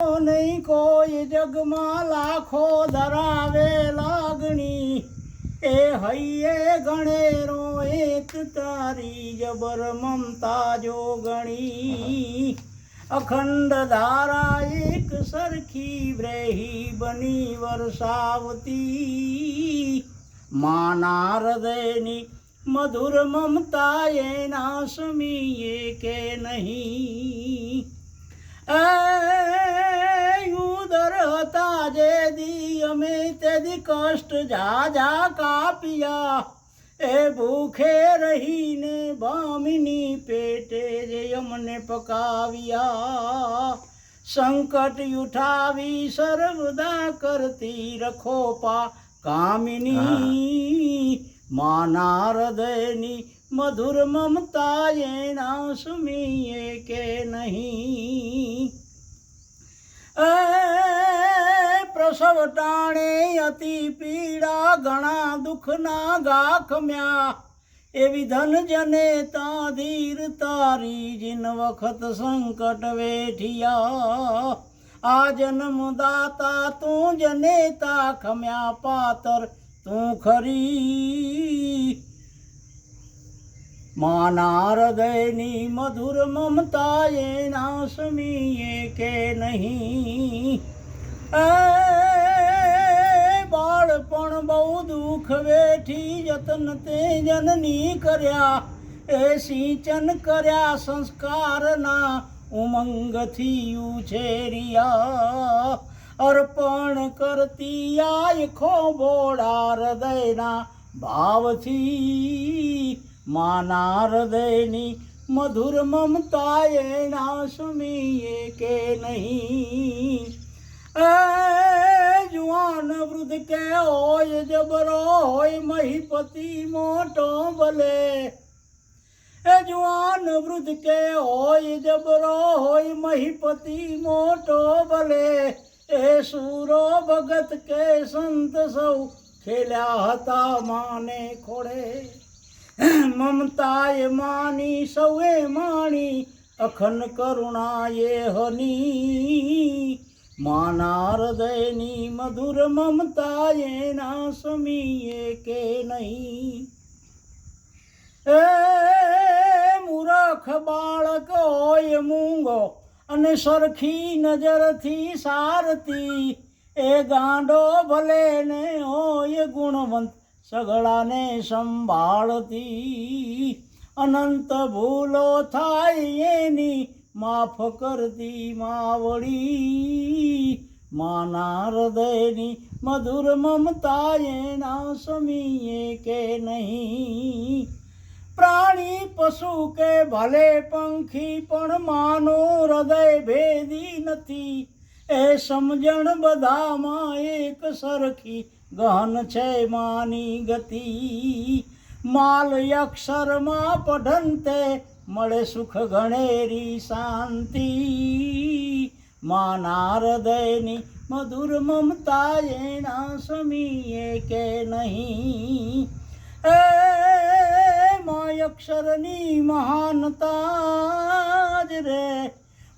નહીં કોઈ જગમાં લાખો ધરાવે લાગણી. એ હૈયે ગણેરો એક તારી જબર મમતા જોગણી અખંડ ધારા એક સરખી બ્રેહી બની વરસાવતી. માના હૃદયની મધુર મમતા એના સમીએ કે નહીં? કષ્ટ જા જા કાપ્યા. એ ભૂખે રહીને બામિની પેટે જે અમને પકાવ્યા. સંકટ ઉઠાવી સર્વદા કરતી રખો પા કામિની. માના હૃદયની મધુર મમતા એના સુમીએ કે નહીં. એ પ્રસવ ટાણે અતિ પીડા, ઘણા દુઃખના ગાખમ્યા એવી ધન જને તા ધીર તારી જીન વખત સંકટ વેઠિયા. આ જન્મ દાતા તું જનેતા ખમ્યા પાતર, તું ખરી. માના હૃદયની મધુર મમતા એના સમીએ કે નહીં? બાળપણ બહુ દુઃખ વેઠી જતન તે જનની કર્યા. એ સિંચન કર્યા સંસ્કારના ઉમંગથી ઉછેરિયા. અર્પણ કરતી આયખો બોડા હૃદયના ભાવથી માના હૃદયની મધુર મમતા એના સુમીએ કે નહીં? જુવાન વૃદ્ધ કે હોય જબરો હોય મહીપતિ મોટો ભલે. એ જુવાન વૃદ્ધ કે હોય જબરો હોય મહીપતિ મોટો ભલે. એ સુરો ભગત કે સંત સૌ ખેલ્યા હતા માને ખોડે મમતાએ માની, સૌએ માણી અખન કરુણાએ હની. માના હૃદયની મધુર મમતા એના સમીએ કે નહીં એ મૂરખ બાળક હોય મૂંગો અને સરખી નજરથી સારતી એ ગાંડો ભલે ને હોય ગુણવંત સગળાને સંભાળતી અનંત ભૂલો થાય એની માફ કરતી માવડી, માના હૃદયની મધુર મમતા એના સમીએ કે નહીં? પ્રાણી પશુ કે ભલે પંખી, પણ માનો હૃદય ભેદી નથી. એ સમજણ બધામાં એક સરખી ગહન છે માની ગતિ. માલ અક્ષરમાં પઢંતે મળે સુખ ઘણેરી શાંતિ. માના હૃદયની મધુર મમતા એના સમીએ કે નહીં? એ માય અક્ષરની મહાનતા જ રે.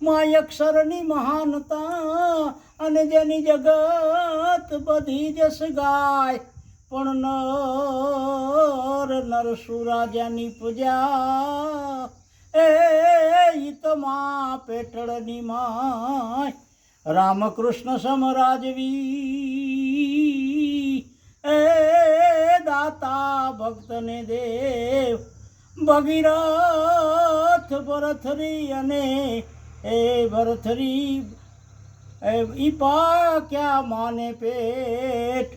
માય અક્ષરની મહાનતા અને જેની જગત બધી જસ ગાય પણ નર નરસુરાજાની પૂજા એ ઈ તો માં પેટળની માય. રામકૃષ્ણ સમરાજવી એ દાતા ભક્તને દેવ. ભગીરથ ભરથરી અને એ ભરથરી ઈ પા પાક્યા માને પેટ?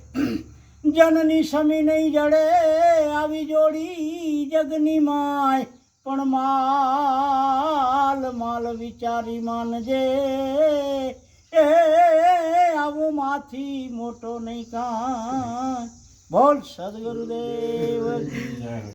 જનની સમી નહીં જડે, આવી જોડી જગની માય. પણ માલ માલ વિચારી માનજે. એ આવું માથી મોટો નહીં કાં. બોલ સદગુરુદેવ.